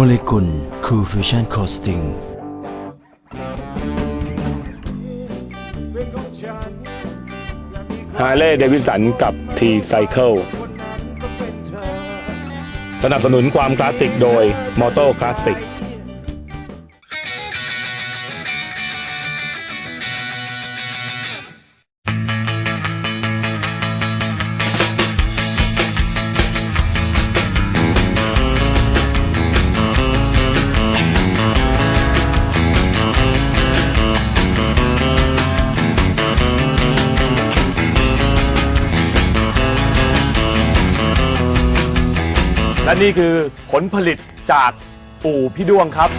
โมเลกุลคูฟิวชั่นคอสติงฮาร์เลย์เดวิสันกับทีไซเคิลสนับสนุนความคลาสสิกโดยมอเตอร์คลาสสิก และนี่คือผลผลิตจากปู่พี่ด้วงครับ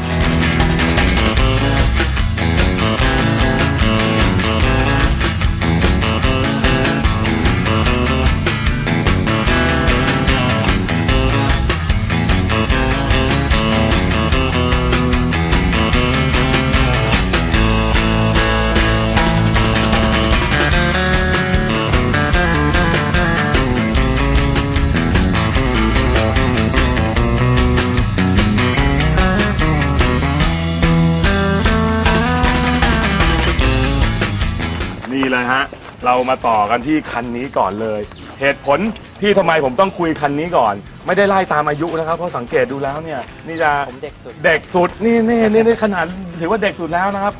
เรามาต่อกันที่คันนี้ก่อนเลย เหตุผลที่ทำไมผมต้องคุยคันนี้ก่อน ไม่ได้ไล่ตามอายุนะครับ เพราะสังเกตดูแล้วเนี่ยนี่จะผมเด็กสุด เด็กสุดนี่นี่นี่นี่ขนาดถือว่าเด็กสุดแล้วนะครับ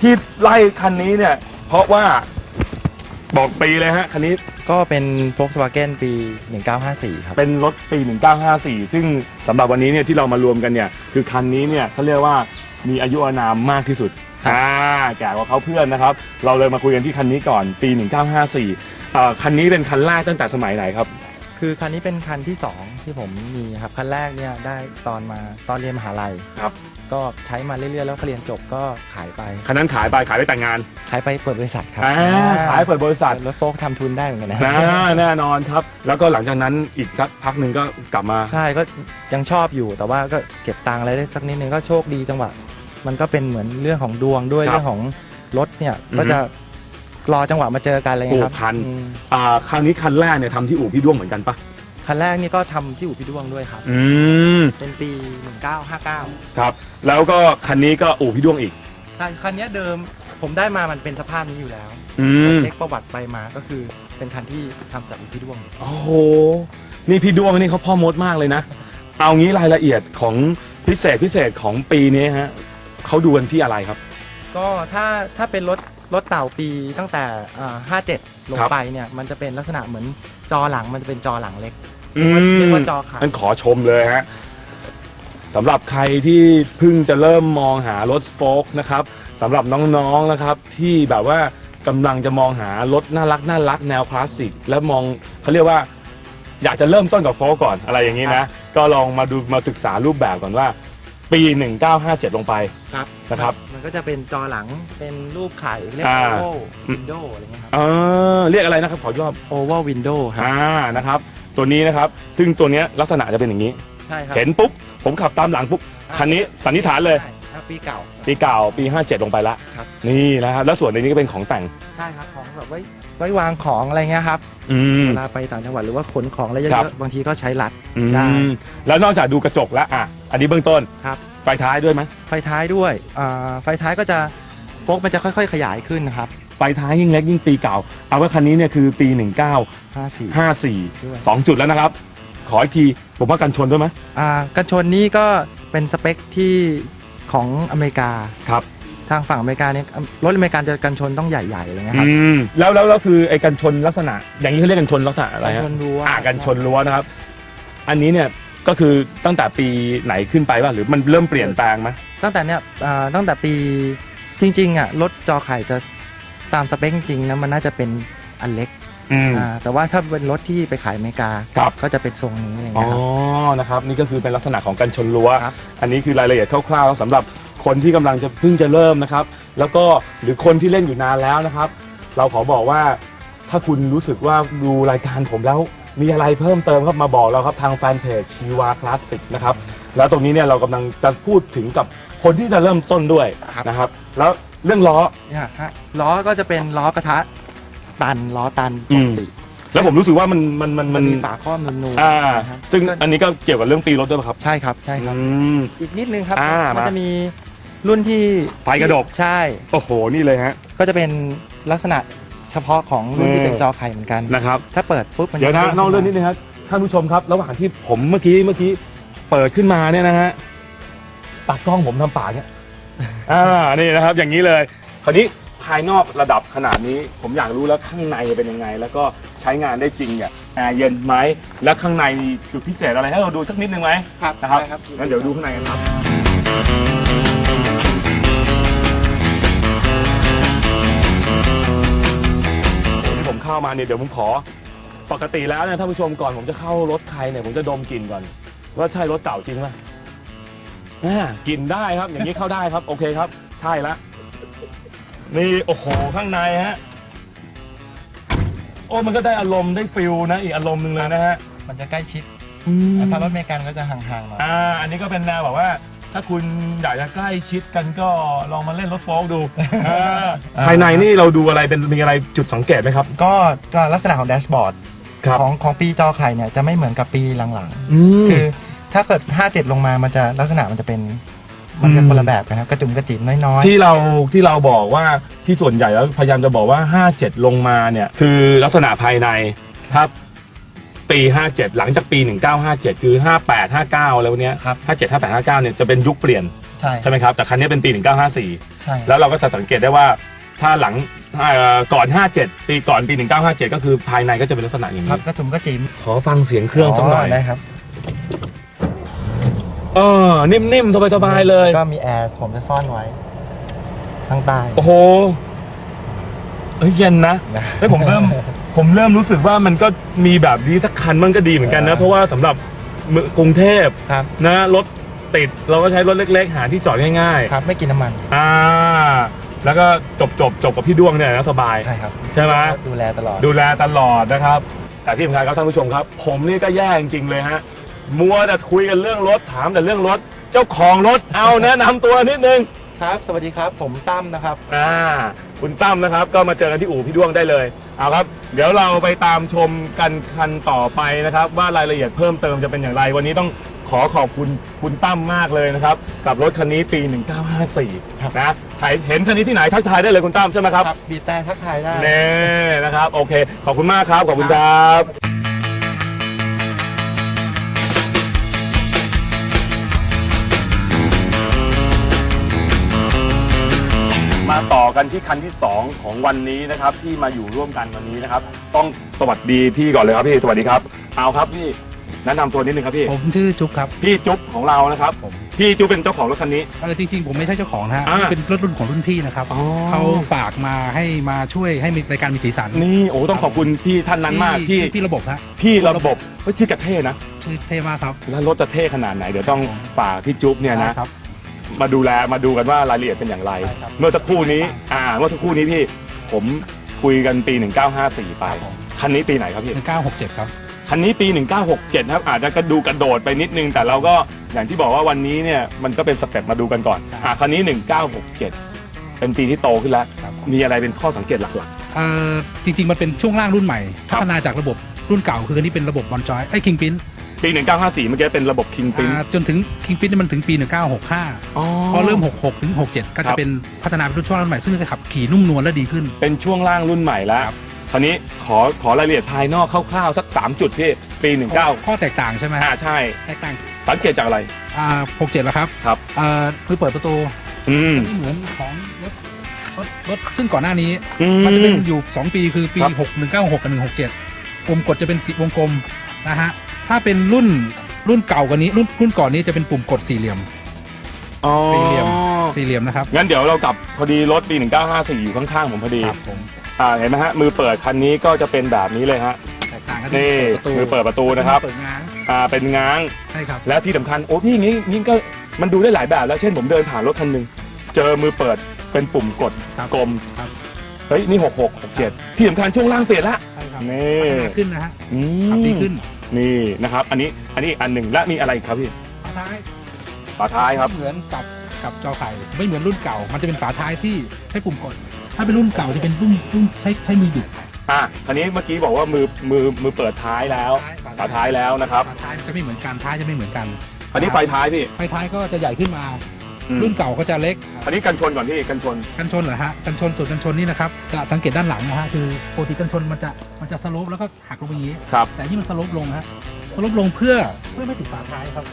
ที่ไล่คันนี้เนี่ย เพราะว่าบอกปีเลยฮะคันนี้ ก็เป็น Volkswagen ปี 1954 ครับ เป็นรถปี 1954 ซึ่งสำหรับวันนี้เนี่ยที่เรามารวมกันเนี่ย คือคันนี้เนี่ยเขาเรียกว่ามีอายุอานามมากที่สุดครับ อ่าแก่กว่าเขาเพื่อนนะครับ เราเลยมาคุยกันที่คันนี้ก่อนปี 1954เอ่อคันนี้เป็นคันแรกตั้งแต่สมัยไหนครับ คือคันนี้เป็นคันที่ 2 ที่ผมมีครับ คันแรกเนี่ยได้ตอนมาตอนเรียนมหาลัยครับ ก็ใช้มาเรื่อยๆ แล้วพอเรียนจบก็ขายไป คันนั้นขายไปขายไปแต่งงาน ขายไปเปิดบริษัทครับอ่าขายเปิดบริษัท รถโฟล์กทำทุนได้เหมือนกันนะ นะแน่นอนครับ แล้วก็หลังจากนั้นอีกสักพักหนึ่งก็กลับมา ใช่ก็ยังชอบอยู่แต่ว่าก็เก็บตังค์อะไรได้สักนิดนึงก็โชคดีจังหวะ มันก็เป็นเหมือนเรื่องของดวงด้วยครับเรื่องของรถเนี่ยอือฮึก็จะรอจังหวะมาเจอกันอะไรเงี้ยครับผูกพัน อืมอ่าคราวนี้คันแรกเนี่ยทำที่อู่พี่ด้วงเหมือนกันปะคันแรกนี่ก็ทำที่อู่พี่ดวงด้วยครับ อืมเป็นปี 1959ครับ แล้วก็คันนี้ก็อู่พี่ด้วงอีก ใช่คันเนี้ยเดิมผมได้มามันเป็นสภาพนี้อยู่แล้วอืมเช็คประวัติไปมาก็คือเป็นคันที่ทำจากอู่พี่ดวง โอ้โห นี่พี่ดวงนี่เขาพ่อมดมากเลยนะ เอางี้รายละเอียดของพิเศษพิเศษของปีนี้ฮะ เขาดูกันที่อะไรครับ ก็ถ้าถ้าเป็นรถรถเต่าปีตั้งแต่อ่า57 ลงครับไปเนี่ย มันจะเป็นลักษณะเหมือนจอหลังมันจะเป็นจอหลังเล็กอืเรียกมว่าจอขาวนั่นขอชมเลยฮะสำหรับใครที่เพิ่งจะเริ่มมองหารถโฟล์กนะครับสำหรับน้องๆนะครับที่แบบว่ากำลังจะมองหารถน่ารักน่ารักแนวคลาสสิกแล้วมองเขาเรียกว่าอยากจะเริ่มต้นกับโฟล์กก่อนอะไรอย่างนี้นะ ก็ลองมาดูมาศึกษารูปแบบก่อนว่า ปี 1957 ลงไป ครับนะครับมันก็จะเป็นจอหลังเป็นรูปไข่เรียกอ่า โอเวอวินโดว์อะไรเงี้ยครับเออเรียกอะไรนะครับ ขออีกรอบโอเวอร์วินโดว์ครับอ่านะครับ ตัวนี้นะครับ ซึ่งตัวเนี้ยลักษณะจะเป็นอย่างนี้ ใช่ครับเห็นปุ๊บ ผมขับตามหลังปุ๊บ คันนี้สันนิษฐานเลย ใช่ครับปีเก่า ปีเก่าปี 57 ลงไปละครับ นี่นะครับ แล้วส่วนในนี้ก็เป็นของแต่ง ใช่ครับของแบบไว้ไว้วางของอะไรเงี้ยครับอืม เวลาไปต่างจังหวัดหรือว่าขนของอะไรเยครับ อะๆบางทีก็ใช้รัด อืได้มแล้วนอกจากดูกระจกแล้วอะ อันนี้เบื้องต้นครับไฟท้ายด้วยไหมไฟท้ายด้วยอ่าไฟท้ายก็จะโฟกมันจะค่อย ๆ ขยายขึ้นนะครับไฟท้ายยิ่งเล็กยิ่งปีเก่า เอาว่าคันนี้เนี่ยคือปี 54 1954 2จุดแล้วนะครับ ขออีกทีผมว่ากันชนด้วยไหมอ่ากันชนนี้ก็เป็นสเปคที่ของอเมริกา ครับ ทางฝั่งอเมริกาเนี่ยรถอเมริกันจะกันชนต้องใหญ่ๆอะไรเงี้ยคอืรับมแล้วแล้วแล้วคือไอ้กันชนลักษณะ อย่างนี้เขาเรียกกันชนลักษณะอะไรกันฮะชนรั้วอ่ากันชนรั้วนะครับ อันนี้เนี่ย ก็คือตั้งแต่ปีไหนขึ้นไปป่ะหรือมันเริ่มเปลี่ยนแปลงไหมตั้งแต่เนี่ยอ่าตั้งแต่ปีจริงๆอะรถจอไข่จะตามสเปคจริงๆนะมันน่าจะเป็นอันเล็กอืม อ่าแต่ว่าถ้าเป็นรถที่ไปขายอเมริกา ครับ ก็จะเป็นทรงนี้อะไรอ๋อเงี้ยครับ นะครับนี่ก็คือเป็นลักษณะของกันชนรั้ว ครับ อันนี้คือรายละเอียดคร่าวๆสำหรับคนที่กำลังจะเพิ่งจะเริ่มนะครับ แล้วก็หรือคนที่เล่นอยู่นานแล้วนะครับ เราขอบอกว่าถ้าคุณรู้สึกว่าดูรายการผมแล้ว มีอะไรเพิ่มเติมครับมาบอกเราครับทางแฟนเพจชีวาคลาสสิกนะครับแล้วตรงนี้เนี่ยเรากำลังจะพูดถึงกับคนที่จะเริ่มต้นด้วยครับ นะครับ แล้วเรื่องล้อ เนี่ยฮะล้อก็จะเป็นล้อกระทะ ตันล้อตันอืปมกติสแล้วผมรู้สึกว่ามันมันมันมัมันนมีฝาครอบนูนๆอ่า นะครับซึ่งก็อันนี้ก็เกี่ยวกับเรื่องตีรถด้วยป่ะครับใช่ครับใช่ครับ อืม อีกนิดนึงครับอ่ามันมาจะมีรุ่นที่ไฟกระดก ใช่ โอ้โหนี่เลยฮะ ก็จะเป็นลักษณะ เฉพาะของรุ่นที่นี่เป็นจอไข่เหมือนกัน นะครับ ถ้าเปิดปุ๊บมันจเดี๋ยวนะด้นอกเรื่องนิดนึงครับท่านผู้ชมครับ ระหว่างที่ผมเมื่อกี้เมื่อกี้เปิดขึ้นมาเนี่ยนะฮะปากกล้องผมทำปากเนี่ยอ่านี่นะครับ อย่างนี้เลย คราวนี้ภายนอกระดับขนาดนี้ผมอยากรู้แล้วข้างในเป็นยังไง แล้วก็ใช้งานได้จริงเนี่ยแอร์เย็นไหมและข้างในมีจุดพิเศษอะไรให้เราดูสักนิดนึงไหมครับนะครับได้ครับงั้นเดี๋ยวดูข้างในกันครับที่ผ เข้ามาเนี่ยเดี๋ยวผมขอ ปกติแล้วเนี่ยท่านผู้ชมก่อนผมจะเข้ารถใครเนี่ยผมจะดมกลิ่นก่อน ว่าใช่รถเก่าจริงไหมอ่ากลิ่นได้ครับ อย่างนี้เข้าได้ครับ โอเคครับ ใช่ละนี่โอ้โหข้างในฮะโอ้มันก็ได้อารมณ์ได้ฟิลนะอีกอารมณ์หนึ่งเลยนะฮะมันจะใกล้ชิดถ้ารถเมกันก็จะห่างๆหน่อยอ่าอันนี้ก็เป็นแนวแบบว่า ถ้าคุณอยากจะใกล้ชิดกันก็ลองมาเล่นรถโฟล์กดูภายในนี่เราดูอะไรเป็นมีอะไรจุดสังเกตไหมครับ ก็จะลักษณะของแดชบอร์ดครับ ของของปีจอไข่เนี่ยจะไม่เหมือนกับปีหลังอืมๆคือถ้าเกิด 57 ลงมามันจะลักษณะมันจะเป็นมันจะอืม คนละแบบกันครับกระจุมกระจิ๋มน้อย ที่เราที่เราบอกว่าที่ส่วนใหญ่แล้วพยายามจะบอกว่า 57 ลงมาเนี่ย คือลักษณะภายใน ถ้า ปี 57 หลังจากปี 1957 คือ 58 59แล้วเนี้ยๆครับ 57 58 59เนี่ยจะเป็นยุคเปลี่ยนใช่ใช่ไหมครับแต่คันนี้เป็นปี 1954 ใช่แล้วเราก็จะสังเกตได้ว่าถ้าหลังเอ่อก่อน 57 ปีก่อนปี 1957 ก็คือภายในก็จะเป็นลักษณะอย่างครันี้บกระจุมกระจิ๋มขอฟังเสียงเครื่องสักหน่อยได้ครับเออนิ่มๆสบายๆเลย ก็มีแอร์ผมจะซ่อนไว้ข้างใต้โอ้โห เอ้ยเย็นนะนะเฮ้ยผมเริ่มผมเริ่มรู้สึกว่ามันก็มีแบบนี้สักคันมันก็ดีเหมือนกันนะอ่าเพราะว่าสำหรับเมืองกรุงเทพครับนะรถติดเราก็ใช้รถเล็ก ๆ หาที่จอดง่ายครับ ไม่กินน้ำมันๆอ่าแล้วก็จบจบจบกับพี่ด้วงเนี่ยนะสบายใช่ครับใช่ไหมดูแลตลอดดูแลตลอดนะครับ แต่ที่สำคัญครับท่านผู้ชมครับ ผมนี่ก็แย่จริงๆเลยฮะมัวแต่คุยกันเรื่องรถถามแต่เรื่องรถ เจ้าของรถเอาแนะนำตัวนิดนึง ครับ สวัสดีครับ ผมตั้มนะครับ อ่าคุณตั้มนะครับ ก็มาเจอกันที่อู่พี่ด้วงได้เลยเอาครับ เดี๋ยวเราไปตามชมกันคันต่อไปนะครับ ว่ารายละเอียดเพิ่มเติมจะเป็นอย่างไร วันนี้ต้องขอขอบคุณคุณตั้มมากเลยนะครับ กับรถคันนี้ปี 1954 นะถ่ายเห็นคันนี้ที่ไหนทักทายได้เลยคุณตั้มใช่ไหมครับ ครับบีบแต่ทักทายได้ เน่นะครับ โอเค ขอบคุณมากครับ ขอบคุณครับ มาต่อกันที่คันที่ 2 ของวันนี้นะครับ ที่มาอยู่ร่วมกันวันนี้นะครับ ต้องสวัสดีพี่ก่อนเลยครับพี่สวัสดีครับเอาครับพี่แนะนำตัวนิดนึงครับพี่ผมชื่อจุ๊บครับ พี่จุ๊บของเรานะครับผม พี่จุ๊บเป็นเจ้าของรถคันนี้ เออจริงๆ ผมไม่ใช่เจ้าของนะฮะอ่าเป็นรถรุ่นของรุ่นพี่นะครับ อ๋อ เขาฝากมาให้มาช่วยให้มีรายการมีสีสันนี่โอ้ต้องขอบคุณพี่ท่านนั้นมากพี่ชื่อพี่ระบบฮะพี่ระบบเฮ้ยชื่อกระเท่นะชื่อเท่มากครับ แล้วรถจะเท่ขนาดไหนเดี๋ยวต้องฝากพี่จุ๊บเนี่ยนะได้ครับ มาดูแลมาดูกันว่ารายละเอียดเป็นอย่างไรได้ครับเมื่อสักครู่นี้อ่าเมื่อสักครู่นี้พี่ผมคุยกันปี 1954 ไปครับผมคันนี้ปีไหนครับพี่หนึ่งเก้าหกเจ็ดครับ คันนี้ปี 1967 ครับ อาจจะกระดูกระโดดไปนิดนึง แต่เราก็อย่างที่บอกว่าวันนี้เนี่ยมันก็เป็นสเต็ปมาดูกันก่อนใช่อ่าคันนี้ 1967 เป็นปีที่โตขึ้นแล้ว ครับมีอะไรเป็นข้อสังเกตหลัก เอ่อจริงๆ มันเป็นช่วงล่างรุ่นใหม่ ครัพับฒนาจากระบบรุ่นเก่าคืออันนี้เป็นระบบบอลจอยไอ้คิงปิ้นๆ ปี 1954 เมื่อกี้เป็นระบบ King Pin จนถึงคิงปิ้นนี่มันถึงปี 1965อ๋อพอเริ่ม 66 ถึง 67 ก็ครัจะบ เป็นพัฒนาเป็นรุ่นช่วงล่างรุ่นใหม่ซึ่งจะขับขี่นุ่มนวลและดีขึ้น เป็นช่วงล่างรุ่นใหม่แล้วครับ คราวนี้ขอขอรายละเอียดภายนอกคร่าวๆสัก 3 จุดพี่ปี 19ข้อแตกต่างใช่ไหมอ่าฮะใช่ แตกต่างสังเกตจากอะไร อ่า67แล้วครับครับเอ่อคือเปิดประตูอืมไม่เหมือนของรถรถรถซึ่งก่อนหน้านี้ อืมันจะเป็นมอยู่ 2 ปีคือปี ครับ 6 1 9 6 กับ 167ปุ่มกดจะเป็นสีวงกลมนะฮะ ถ้าเป็นรุ่นรุ่นเก่ากว่านี้ รุ่นรุ่นก่อนนี้จะเป็นปุ่มกดสี่เหลี่ยม อ๋อสี่เหลี่ยม สี่เหลี่ยมนะครับงั้นเดี๋ยวเรากลับพอดีรถปี 1954 อยู่ข้างๆผมพอดี ครับผมอ่าเห็นไหมฮะ มือเปิดคันนี้ก็จะเป็นแบบนี้เลยฮะ แตกต่างกันนี่ประตูมือเปิดประตูนะครับ เปิดง้างอ่าเป็นง้าง ใช่ครับ และที่สำคัญโอ้พี่งี้งี้ก็มันดูได้หลายแบบแล้วเช่นผมเดินผ่านรถคันหนึ่งเจอมือเปิดเป็นปุ่มกดครับกลมครับ เฮ้ยนี่66 67ที่สำคัญช่วงล่างเปลี่ยนละ ใช่ครับนี่ พัฒนาขึ้นนะฮะอืม ขับดีขึ้น นี่นะครับ อันนี้อันนี้อีกอันหนึ่งและมีอะไรอีกครับพี่ฝาท้ายฝาท้ายครับ เหมือนกับกับจอไข่ไม่เหมือนรุ่นเก่า มันจะเป็นฝาท้ายที่ใช้ปุ่มกด ถ้าเป็นรุ่นเก่าจะเป็นรุ่นรุ่นใช้ใช้มือบิดอะคันนี้เมื่อกี้บอกว่ามือมือมือเปิดท้ายแล้วฝาท้ายแล้วนะครับฝาท้ายจะไม่เหมือนกันท้ายจะไม่เหมือนกันคันนี้ไฟท้ายพี่ไฟท้ายก็จะใหญ่ขึ้นมา อืม รุ่นเก่าก็จะเล็กคันนี้กันชนก่อนพี่กันชน กันชนเหรอฮะ กันชนส่วนกันชนนี่นะครับจะสังเกตด้านหลังนะฮะคือปกติกันชนมันจะมันจะสโลปแล้วก็หักลงไปอย่างนี้ ครับ แต่นี่มันสโลปลงฮะสโลปลงเพื่อเพื่อไม่ติดฝาท้ายครับ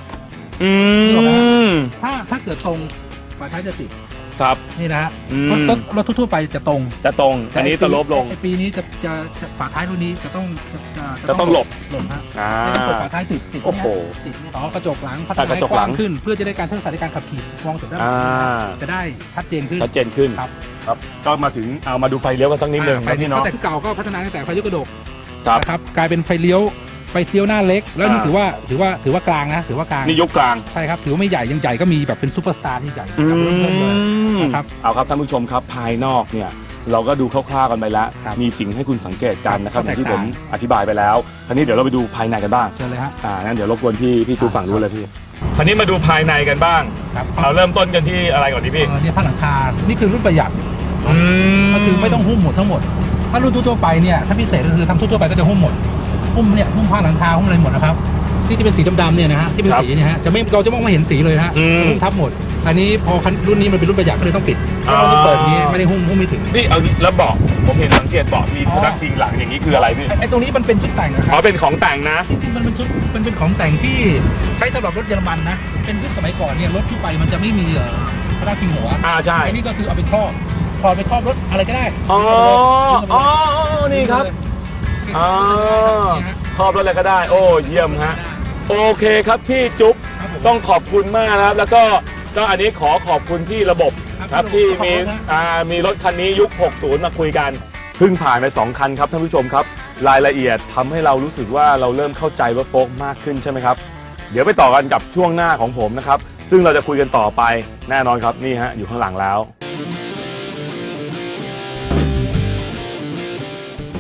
อืม ถ้าถ้าเกิดตรงฝาท้ายจะติด ครับ นี่นะฮะอืม รถรถรถทั่วๆไปจะตรงจะตรงอันนี้แต่สโลปลง ไอ้ปีนี้จะจะจะฝาท้ายรุ่นนี้จะต้องจะจะจะต้องหลบ หลบฮะอ่า ไม่ต้องเปิดฝาท้ายติดติดโอ้โหเนี่ยติดเนี่ยอ๋อกระจกหลังพัฒอะนากระจให้กกหลัว้างงขึ้น เพื่อจะได้การทักษะในการขับขี่มองจากด้านหลัอ่างจะได้ชัดเจนขึ้น ชัดเจนขึ้นครับ ครับ ก็มาถึงเอามาดูไฟเลี้ยวกันสักนิดหนึ่งอ่าไฟนะพี่เนาะ แต่เก่าก็พัฒนาตั้งแต่ไฟยกกระดกครับ นะครับกลายเป็นไฟเลี้ยว ไฟเลี้ยวหน้าเล็ก แล้วนี่อ่า ถือว่าถือว่าถือว่ากลางนะถือว่ากลางนี่ยุคกลางใช่ครับถือว่าไม่ใหญ่ยังใหญ่ก็มีแบบเป็นซูเปอร์สตาร์ที่ใหญ่อืครับเริ่มเลยมนะครับเอาครับท่านผู้ชมครับภายนอกเนี่ยเราก็ดูคร่าวๆกันไปแล้ว ครับมีสิ่งให้คุณสังเกตกันนะครับอครับ ย่างที่ผมแตกต่างอธิบายไปแล้วคราวนี้เดี๋ยวเราไปดูภายในกันบ้างเชิญเลยฮะ อ่างั้นเดี๋ยวรบกวนพี่พี่ตูฝั่งนู้นเลยพี่คราวนี้มาดูภายในกันบ้าง ครับเราเริ่มต้นกันที่อะไรก่อนดีพี่ เออเนี่ยผ้าหลังคา นี่คือรุ่นประหยัดอืมก็คือไม่ต้องหุ้มหมดทั้งหมด ถ้ารุ่นทั่วๆไปเนี่ย ถ้าพิเศษก็คือทำทั่วๆไปก็จะหุ้มหมด หุ้มเนี่ยหุ้มผ้าหลังคาหุ้มอะไรหมดนะครับ ที่จะเป็นสีดำๆเนี่ยนะฮะที่เป็นสีเนี่ยฮะจะไม่เราจะมองไม่เห็นสีเลยฮะอืม หุ้มทับหมด อันนี้พอคันรุ่นนี้มันเป็นรุ่นประหยัดก็เลยต้องปิดถ้าเราจะเปิดนี้ไม่ได้หุ้มหุ้มไม่ถึง นี่เอาแล้วเบอกผมเห็นสังเกตเบอกมีอ๋อพนักพิงหลังอย่างนี้คืออะไรพี่ไอ้ไอ้ตรงนี้มันเป็นชุดแต่งนะคอ๋รัอบเป็นของแต่งนะ จริงๆมันเป็นชุดมันเป็นของแต่งที่ใช้สำหรับรถเยอรมันนะเป็นชุดสมัยก่อนเนี่ยรถทั่วไปมันจะไม่มีเอ่อพนักพิงหัวอ่าใช่ ไอ้นี่ก็คือเอาไปครอบถอดไปครอบรถอะไรก็ได้อ๋อ อ๋อ นี่ครับ อ๋อครอบรถอะไรก็ได้ โอ้เยี่ยมฮะโอเคครับพี่จุ๊บครับผมต้องขอบคุณมากนะครับ แล้วก็ก็อันนี้ขอขอบคุณที่ระบบครับครับที่ที่ระบบมีขอบคุณนะอ่ามีรถคันนี้ยุค 60 มาคุยกันเพิ่งผ่านไป 2 คันครับท่านผู้ชมครับ รายละเอียดทำให้เรารู้สึกว่าเราเริ่มเข้าใจรถโฟล์กมากขึ้นใช่ไหมครับ เดี๋ยวไปต่อกันกับช่วงหน้าของผมนะครับ ซึ่งเราจะคุยกันต่อไปแน่นอนครับนี่ฮะอยู่ข้างหลังแล้ว